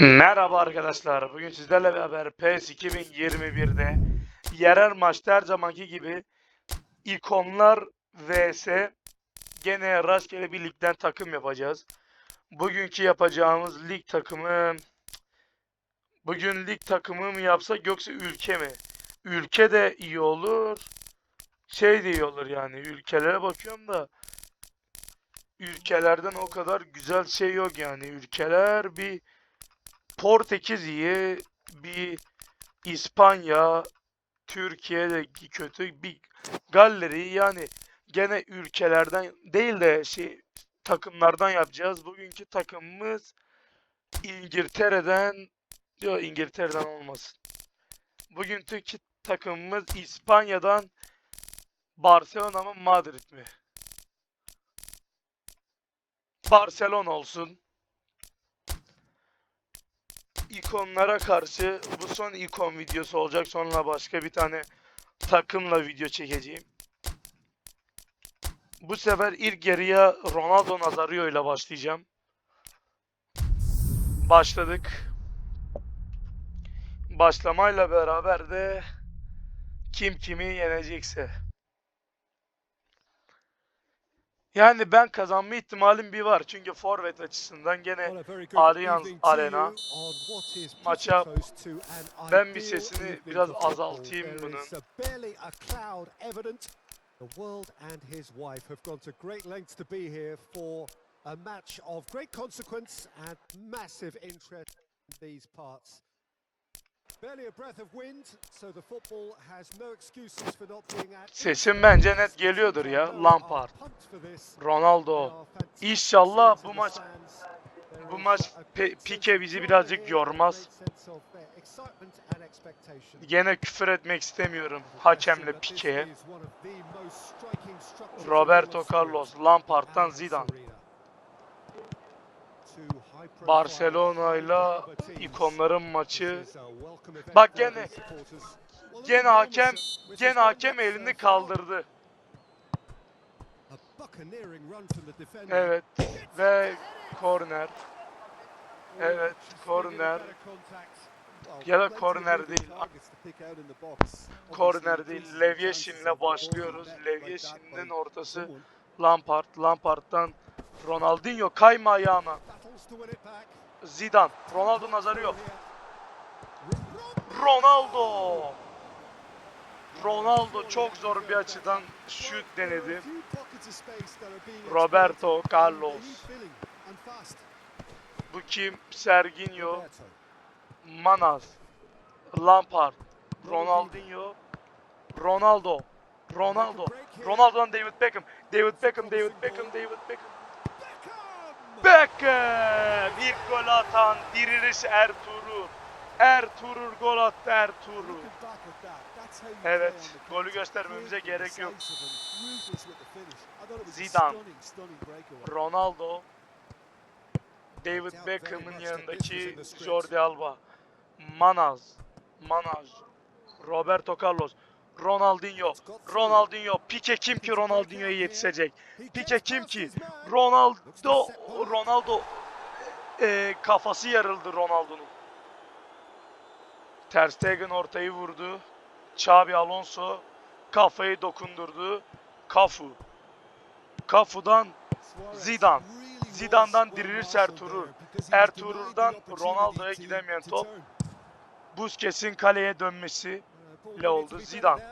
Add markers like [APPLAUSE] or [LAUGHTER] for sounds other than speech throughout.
Merhaba arkadaşlar. Bugün sizlerle beraber PES 2021'de yerel maçta her zamanki gibi ikonlar vs gene rastgele bir ligden takım yapacağız. Bugünkü yapacağımız lig takımı bugün lig takımı mı yapsak yoksa ülke mi? Ülke de iyi olur. Şey de iyi olur yani. Ülkelere bakıyorum da ülkelerden o kadar güzel şey yok yani. Ülkeler bir Portekiz iyi, bir İspanya, Türkiye de kötü, bir Galleri yani gene ülkelerden değil de şey takımlardan yapacağız. Bugünkü takımımız İngiltere'den yok İngiltere'den olmasın. Bugünkü takımımız İspanya'dan Barcelona mı Madrid mi? Barcelona olsun ikonlara karşı bu son ikon videosu olacak. Sonra başka bir tane takımla video çekeceğim. Bu sefer ilk yarıya Ronaldo Nazario ile başlayacağım. Başladık. Başlamayla beraber de kim kimi yenecekse. Yani ben kazanma ihtimalim bir var. Çünkü forvet açısından gene Allianz Arena maça ben bir sesini biraz azaltayım bunun. The world and his wife have gone to great lengths to be here for a match of great consequence and massive interest in these parts. Sesim bence net geliyordur ya. Lampard, Ronaldo. İnşallah bu maç bu maç Pique bizi birazcık yormaz. Gene küfür etmek istemiyorum hakemle Pique'ye. Roberto Carlos, Lampard'dan Zidane. Barcelona ile ikonların maçı. Bak gene gene hakem gene hakem elini kaldırdı. Evet ve korner. Evet, korner. Ya da korner değil. Korner değil. Levyeşin'le başlıyoruz. Levyeşin'in ortası Lampard. Lampard'dan Ronaldinho kayma ayağına. Zidane. Ronaldo Nazario. Ronaldo. Ronaldo çok zor bir açıdan şut denedi. Roberto Carlos. Bu kim? Serginho. Manas. Lampard. Ronaldinho. Ronaldo. Ronaldo. Ronaldo'dan David Beckham. David Beckham, David Beckham, David Beckham. Beckham! İlk gol atan diriliş Ertuğrul. Ertuğrul gol attı Ertuğrul. Evet, golü göstermemize gerek yok. Zidane. Ronaldo. David Beckham'ın yanındaki Jordi Alba. Manaz. Manaz. Roberto Carlos. Ronaldinho. Ronaldinho. Pique kim ki Ronaldinho'ya yetişecek? Pique kim ki? Ronaldo. Ronaldo. Ee, kafası yarıldı Ronaldo'nun. Ter Stegen ortayı vurdu. Xabi Alonso kafayı dokundurdu. Kafu. Kafu'dan Zidane. Zidane'dan dirilir Ertuğrul. Ertuğrul'dan Ronaldo'ya gidemeyen top. Busquets'in kaleye dönmesi ile oldu. Zidane.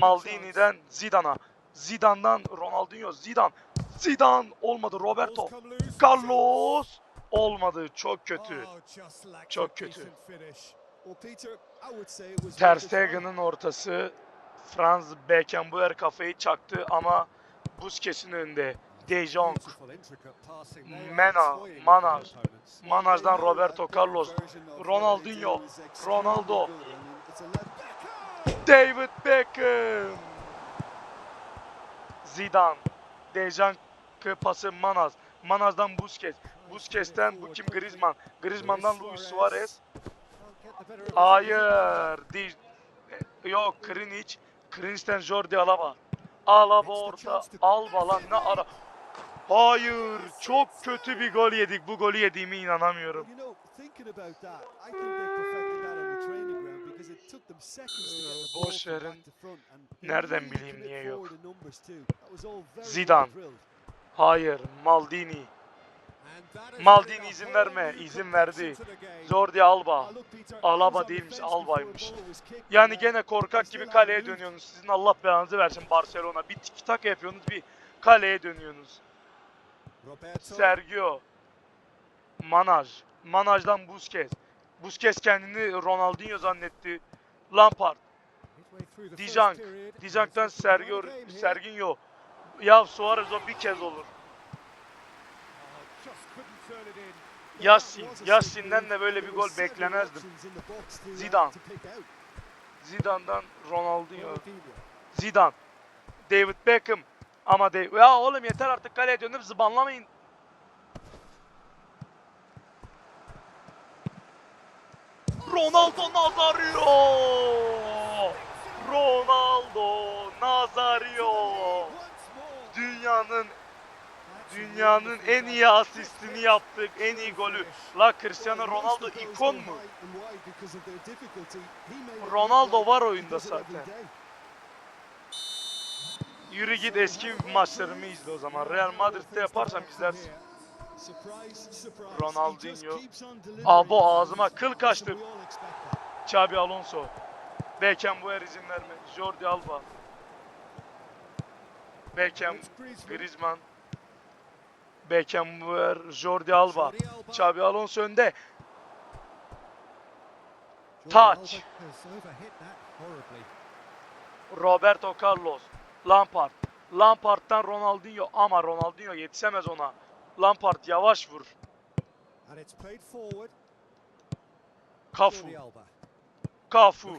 Maldini'den Zidane'a. Zidane'dan Ronaldinho. Zidane. Zidane olmadı. Roberto. Carlos. Olmadı. Çok kötü. Çok kötü. Ter Stegen'ın ortası. Franz Beckenbauer kafayı çaktı ama Busquets'in önünde. De Jong. Mena, Manaj. Manaj'dan Roberto Carlos. Ronaldinho. Ronaldo. David Beckham. Zidane. Dejan pası Manaz. Manaz'dan Busquets. Busquets'ten bu kim? Griezmann. Griezmann'dan Luis Suarez. Hayır. Değil. Yok Krinic. Krinic'ten Jordi Alaba. Alaba orta. Alba lan ne ara. Hayır. Çok kötü bir gol yedik. Bu golü yediğime inanamıyorum. Boş from verin. Nereden bileyim niye yok. Zidane. Hayır. Maldini. Maldini izin verme, izin verdi. Jordi Alba. Alaba değilmiş, Alba'ymış. Yani gene korkak gibi kaleye dönüyorsunuz. Sizin Allah belanızı versin Barcelona. Bir tiki taka yapıyorsunuz, bir kaleye dönüyorsunuz. Sergio. Manaj. Manaj'dan Busquets. Busquets kendini Ronaldinho zannetti. Lampard. İt's looking Sergio. Serginho. Ya Suarez o bir kez olur. Just couldn't turn it in. But Yassin. that was a Yassin'den sick de böyle bir gol beklemezdim. Zidane. Zidane'dan. Ronaldinho. Zidane. David Beckham. Ama de ya oğlum yeter artık kaleye dönüp zıbanlamayın. Ronaldo Nazario. Ronaldo Nazario. Dünyanın dünyanın en iyi asistini yaptık. En iyi golü. La Cristiano Ronaldo ikon mu? Ronaldo var oyunda zaten. Yürü git eski maçlarımı izle o zaman. Real Madrid'de yaparsam izlersin. Ronaldinho. Abo ağzıma kıl kaçtı. Xabi Alonso. Beckenbauer izin verme. Jordi Alba. Beckham, Griezmann. Beckenbauer, Jordi Alba. Jordi Alba. Xabi Alonso önde. Horribly. Roberto Carlos. Lampard. Lampard'dan Ronaldinho ama Ronaldinho yetişemez ona. Lampard yavaş vur. Kafu. Kafu.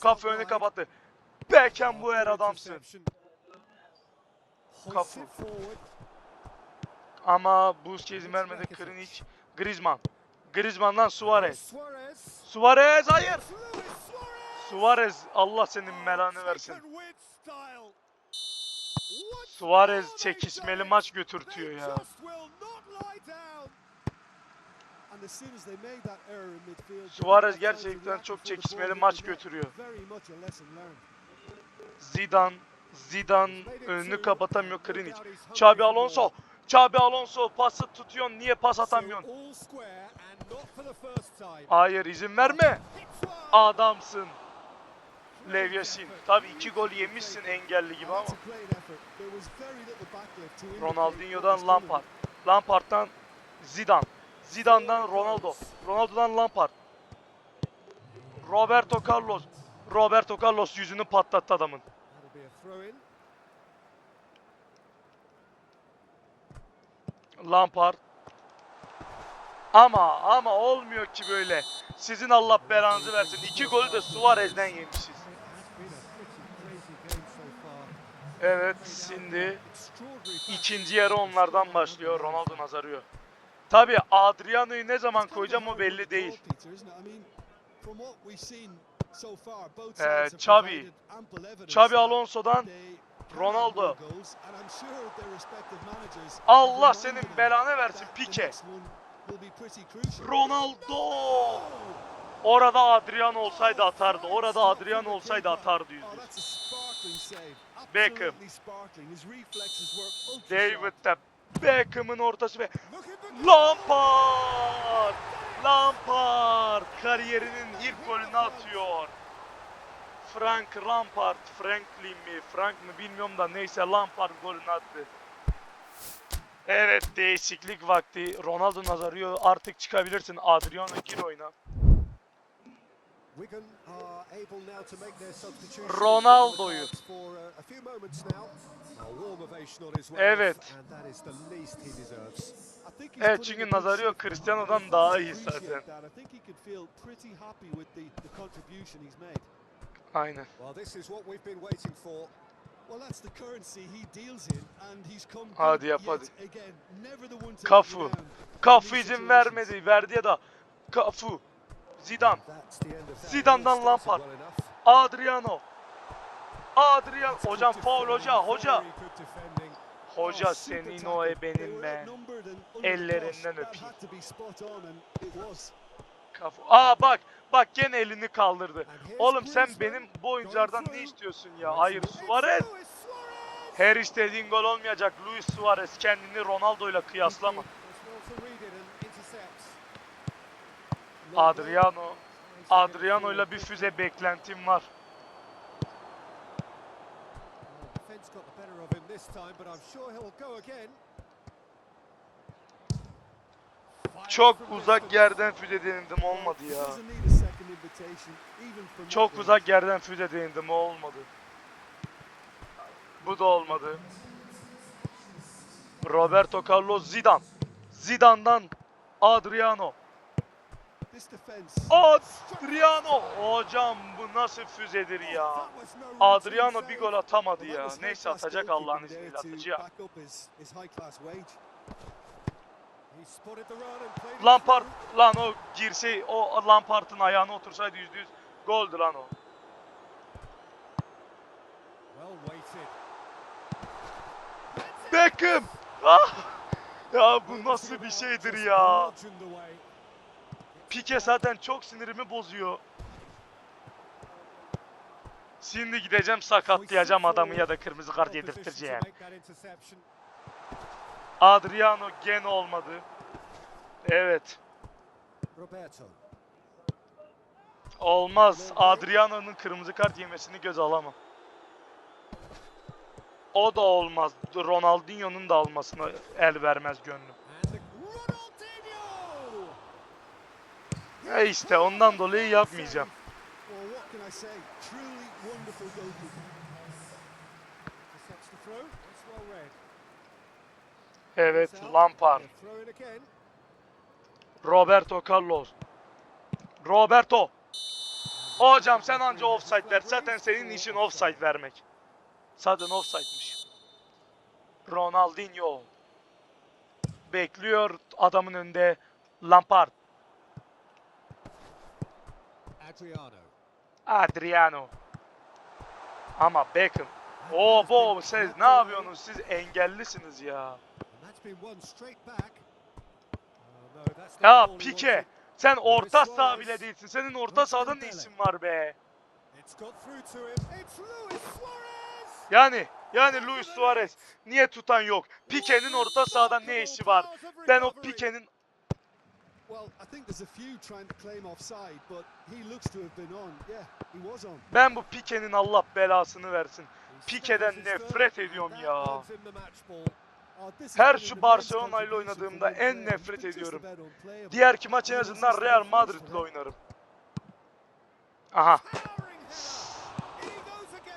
Kafu önü kapattı. Oh, Beckenbauer good adamsın. Kafu. Ama Busquets'in vermedi Krinic. Griezmann. Griezmann'dan Suarez. Suarez. Hayır. Suarez. Allah senin Oh, melanı versin. Suarez çekişmeli maç götürtüyor ya. Suarez gerçekten çok çekişmeli maç götürüyor. Zidane, Zidane önünü kapatamıyor Krinic. Xabi Alonso. Xabi Alonso pası tutuyorsun niye pas atamıyorsun? Hayır izin verme. Adamsın. Lev. Tabii iki gol yemişsin engelli gibi ama. Ronaldinho'dan Lampard. Lampard'dan Zidane. Zidane'dan Ronaldo. Ronaldo'dan Lampard. Roberto Carlos. Roberto Carlos yüzünü patlattı adamın. Lampard. Ama ama olmuyor ki böyle. Sizin Allah belanızı versin. İki golü de Suarez'den yemişiz. Evet şimdi ikinci yarı onlardan başlıyor. Ronaldo Nazario. Tabi Adriano'yu ne zaman koyacağım o belli değil. Ee, Xabi. Xabi Alonso'dan Ronaldo. Allah senin belanı versin Pique. Ronaldo! Orada Adriano olsaydı atardı. Orada Adriano olsaydı atardı yüzde yüz. Beckham. David de Beckham'ın ortası ve Lampard! Lampard kariyerinin ilk golünü atıyor. Frank Lampard, Franklin mi, Frank mı bilmiyorum da neyse Lampard golünü attı. Evet değişiklik vakti. Ronaldo Nazario artık çıkabilirsin. Adriano gir oyna. Ronaldo'yu. Evet. Evet. Çünkü Nazario Cristiano'dan daha iyi zaten. Aynen. Hadi yap hadi. Kafu. Kafu izin vermedi. Verdi ya da. Kafu. Zidane. Zidane'dan Lampard. Adriano. Adriano. Hocam faul hoca. Hoca. Hoca senin o ebenin be. Ellerinden öpeyim. Kafu. Aa bak bak gene elini kaldırdı. Oğlum sen benim bu oyunculardan ne istiyorsun ya? Hayır. Suarez. Her istediğin gol olmayacak. Luis Suarez kendini Ronaldo ile kıyaslama. Adriano. Adriano ile bir füze beklentim var. Çok uzak yerden füze denedim olmadı ya. Çok uzak yerden füze denedim o olmadı. Bu da olmadı. Roberto Carlos Zidane. Zidane'dan Adriano. Adriano! Hocam bu nasıl füzedir ya? Adriano bir gol atamadı ya. Neyse atacak Allah'ın izniyle atacak. Lampard lan o girse o Lampard'ın ayağına otursaydı yüzde yüz goldü lan o. Beckham! Ah! Ya bu nasıl bir şeydir ya? Pike zaten çok sinirimi bozuyor. Şimdi gideceğim sakatlayacağım adamı ya da kırmızı kart yedirteceğim. Adriano gene olmadı. Evet. Olmaz. Adriano'nun kırmızı kart yemesini göz alamam. O da olmaz. Ronaldinho'nun da almasına el vermez gönlüm. And the Ronaldinho! E işte ondan dolayı yapmayacağım. Evet. Lampard. Roberto Carlos. Roberto. Hocam sen anca offside ver. Zaten senin işin offside vermek. Zaten offside'miş. Ronaldinho. Bekliyor adamın önünde. Lampard. Adriano. Adriano. Ama Beckham. Oo bu siz ne yapıyorsunuz? Siz engellisiniz ya. Oh, Ya Pike. Sen orta saha bile değilsin. Senin orta sahada ne işin var be? Yani yani Luis Suarez niye tutan yok? Pike'nin orta sahada ne işi var? Ben o Pike'nin ben bu Pike'nin Allah belasını versin. He Pike'den nefret ediyorum ya. Oh, Her şu Barcelona ile oynadığımda en nefret ediyorum. unplayable. Diğerki maç en azından Real Madrid'le oynarım. Aha.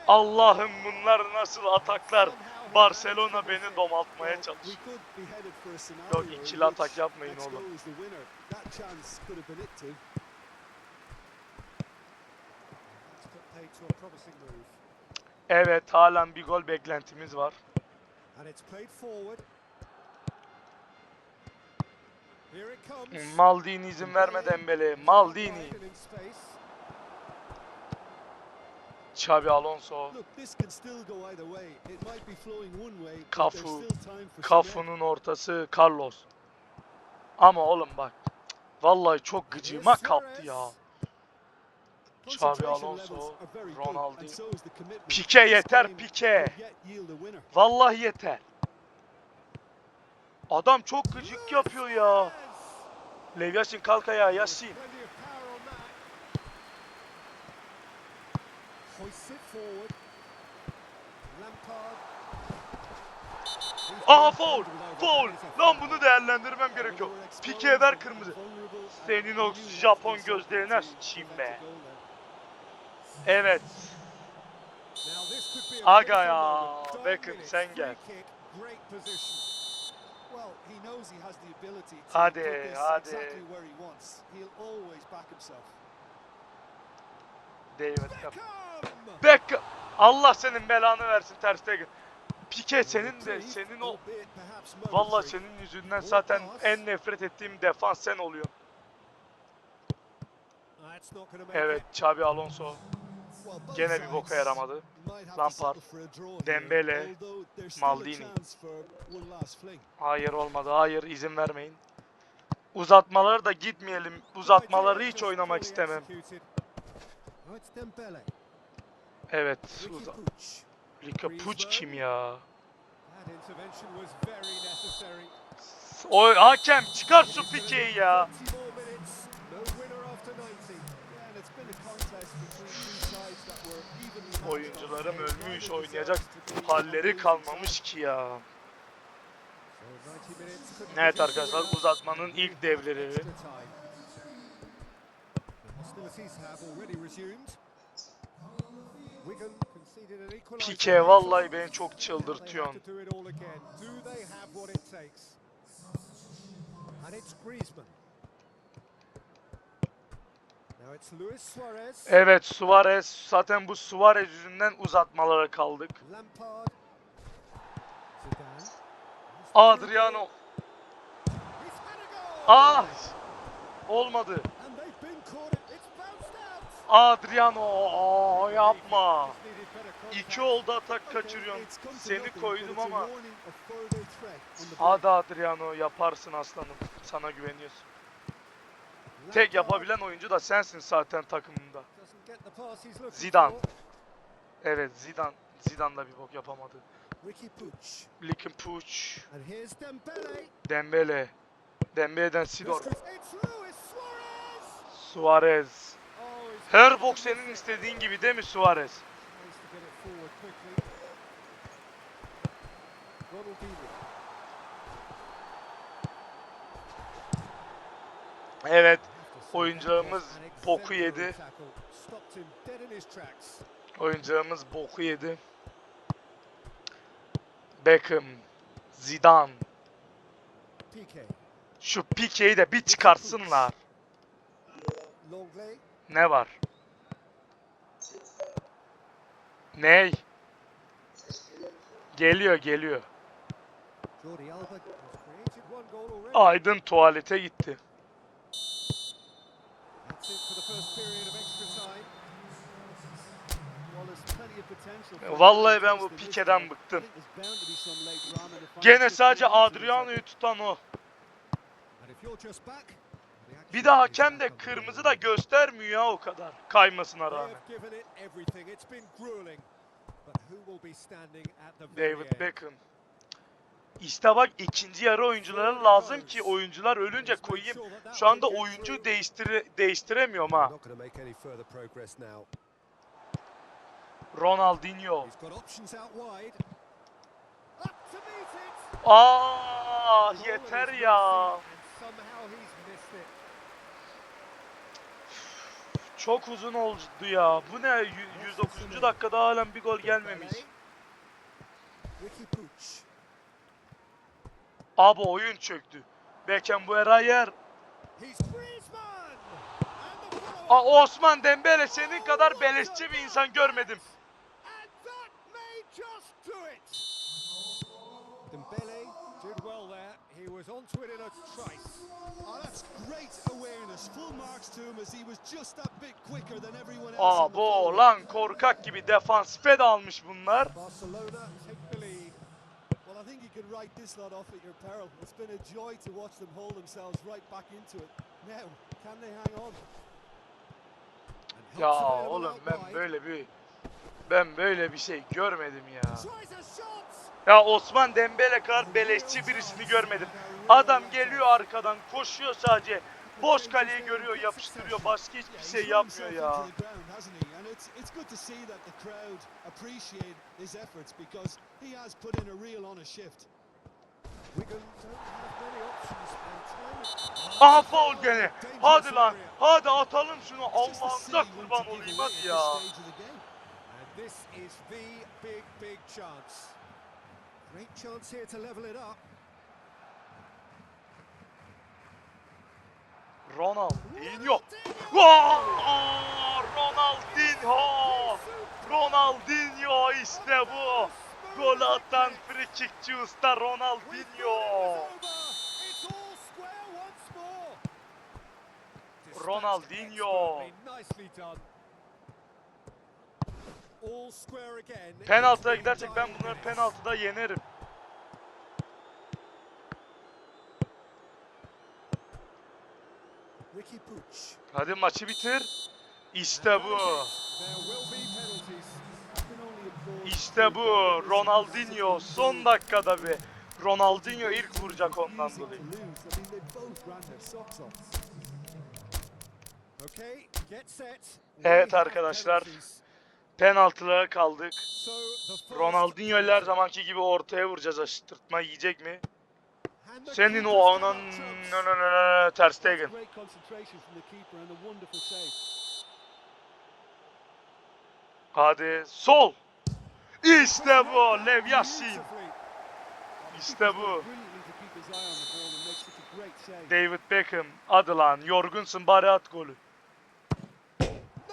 Allah'ım bunlar nasıl ataklar? Barcelona beni domaltmaya çalışıyor. Yok, ikili atak yapmayın oğlum. Evet halen bir gol beklentimiz var. Maldini izin verme Dembele. Maldini. Wide and in space. Xabi Alonso. Look, this can still go either way. It might be flowing one way, but Cafu. Kafu'nun ortası Carlos. Ama oğlum bak. Vallahi çok gıcığıma kaptı ya. Xabi Alonso, Ronaldinho. This yeter winner. Vallahi yeter. Adam çok gıcık yapıyor ya. Lev Yasin kalk ayağa Yasin. Plenty of power on that. Hoists it forward. Lampard. He's Aha foul. Foul. Lan bunu değerlendirmem gerekiyor. Pique'ye ver kırmızı. Senin o Japon gözlerine sıçayım be. Evet. Aga ya, Beckham, sen gel. kick, Great David Beckham. Allah senin belanı versin Ter Stegen. Pique senin de senin o momentary. senin yüzünden zaten en nefret ettiğim defans sen oluyor. Evet. Xabi Alonso gene bir boka yaramadı. Lampard, Dembele, Maldini. Hayır olmadı. Hayır izin vermeyin. Uzatmaları da gitmeyelim. Uzatmaları hiç oynamak istemem. Evet. Lika Puç kim ya? That intervention was very necessary. O hakem çıkar şu pikeyi ya. 20 more minutes, no winner after 90. Yeah, and it's been a contest between two sides that were evenly matched on Oyuncularım ölmüş oynayacak halleri kalmamış ki ya. So 90 minutes could Evet arkadaşlar uzatmanın ilk devreleri. Pike vallahi beni çok çıldırtıyorsun. Evet Suarez zaten bu Suarez yüzünden uzatmalara kaldık. Adriano. Ah! Olmadı. And they've been caught. it. It's bounced out. Adriano aa, yapma. İki oldu atak kaçırıyorsun. Seni koydum ama. Hadi Adriano yaparsın aslanım. Sana güveniyoruz. Tek yapabilen oyuncu da sensin zaten takımında. Zidane. Evet Zidane. Zidane da bir bok yapamadı. Likin Puç. Dembele. Dembele. Dembele'den Sidor. Suarez. Her bok senin istediğin gibi değil mi Suarez? Evet. Oyuncağımız boku yedi. Oyuncağımız boku yedi. Beckham. Zidane. Şu Pique'yi de bir çıkarsınlar. Ne var? Ney? Geliyor geliyor. Aydın tuvalete gitti. Vallahi ben bu game. bıktım. Gene 15 sadece Adriano'yu tutan o. Bir de hakem de kırmızı da göstermiyor ya o kadar. Kaymasına rağmen. David? Beckham. İşte bak ikinci yarı oyunculara lazım ki oyuncular ölünce koyayım. Şu anda oyuncu değiştire, değiştiremiyorum ha. Not going to make any further progress now. Ronaldinho. He's got options out wide. Up to meet it. Aa Goal yeter is ya. missing, and somehow he's missed it. Çok uzun oldu ya. Bu ne? Yü- 109. dakikada halen bir gol gelmemiş. Abi oyun çöktü. Beckham bu era yer. Aa, Osman Dembele senin kadar beleşçi bir insan görmedim. And that may just do it. Dembele did well there. He was onto it in a trice. Oh, that's great awareness. Full marks to him as he was just that bit quicker than everyone else. Aa bu lan korkak gibi defansife de almış bunlar. Barcelona take the lead. Well, I think you can write this lot off at your peril. It's been a joy to watch them hold themselves right back into it. Now, can they hang on? Ya oğlum ben böyle bir ben böyle bir şey görmedim ya. Ya Osman Dembele kadar beleşçi birisini görmedim. Adam geliyor arkadan koşuyor sadece. Boş kaleyi görüyor yapıştırıyor başka hiçbir şey yapmıyor ya. Aha faul gene. Hadi lan. Hadi atalım şunu. It's just a Allah'ınıza silly one to kurban olayım hadi ya. this is the big, big chance. Great chance here to level it up. Ronaldinho. Ronaldinho. Ronaldinho işte bu. Gol atan frikikçi usta Ronaldinho. Ronaldinho. Penaltıya gidersek ben bunları 90 minutes. penaltıda penaltıda yenerim. Hadi maçı bitir. İşte bu. İşte bu. Ronaldinho son dakikada bir. Ronaldinho ilk vuracak ondan dolayı. Evet arkadaşlar. Penaltılara kaldık. Ronaldinho her zamanki gibi ortaya vuracağız. Aşırtma yiyecek mi? Senin o anan up trumps. no no no no Ter Stegen. Hadi sol. İşte bu Lev. Beautifully. İşte bu. David Beckham. Hadi lan yorgunsun bari at golü.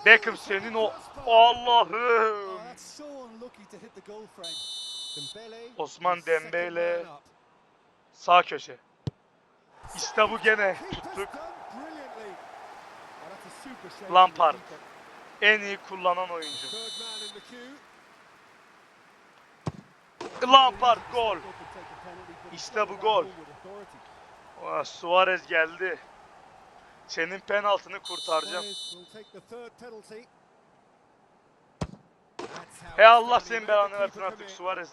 Beckham senin o Allah'ım. Osman Dembele. Sağ köşe. İşte bu gene tuttuk. Oh, Lampard. En iyi kullanan oyuncu. Lampard gol. He İşte bu gol. Aa, Suarez geldi. Senin penaltını kurtaracağım. İt's Allah. He senin belanı versin artık. Suarez.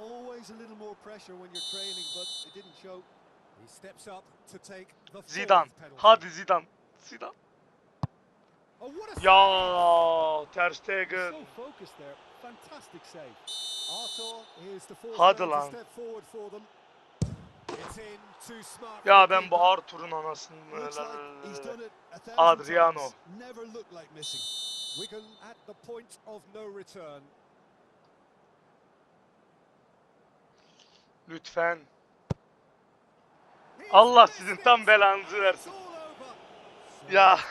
Always a little more pressure when you're trailing, but it didn't show. He steps up to take the Zidane. Hadi Zidane. Zidane. Oh, Ya Ter Stegen. Hadi lan. Ya ben bu. Arthur'un anasını. Adriano.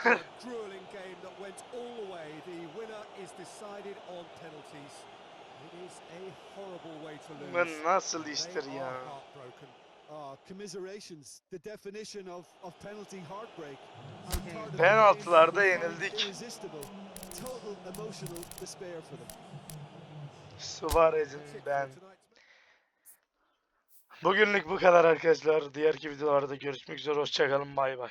[LAUGHS] It is a horrible way to lose. Bu nasıl iştir ya? Ah, Penaltılarda yenildik. Suarez'in ben. Bugünlük bu kadar arkadaşlar. Diğerki videolarda görüşmek üzere. Hoşçakalın. Bay bay.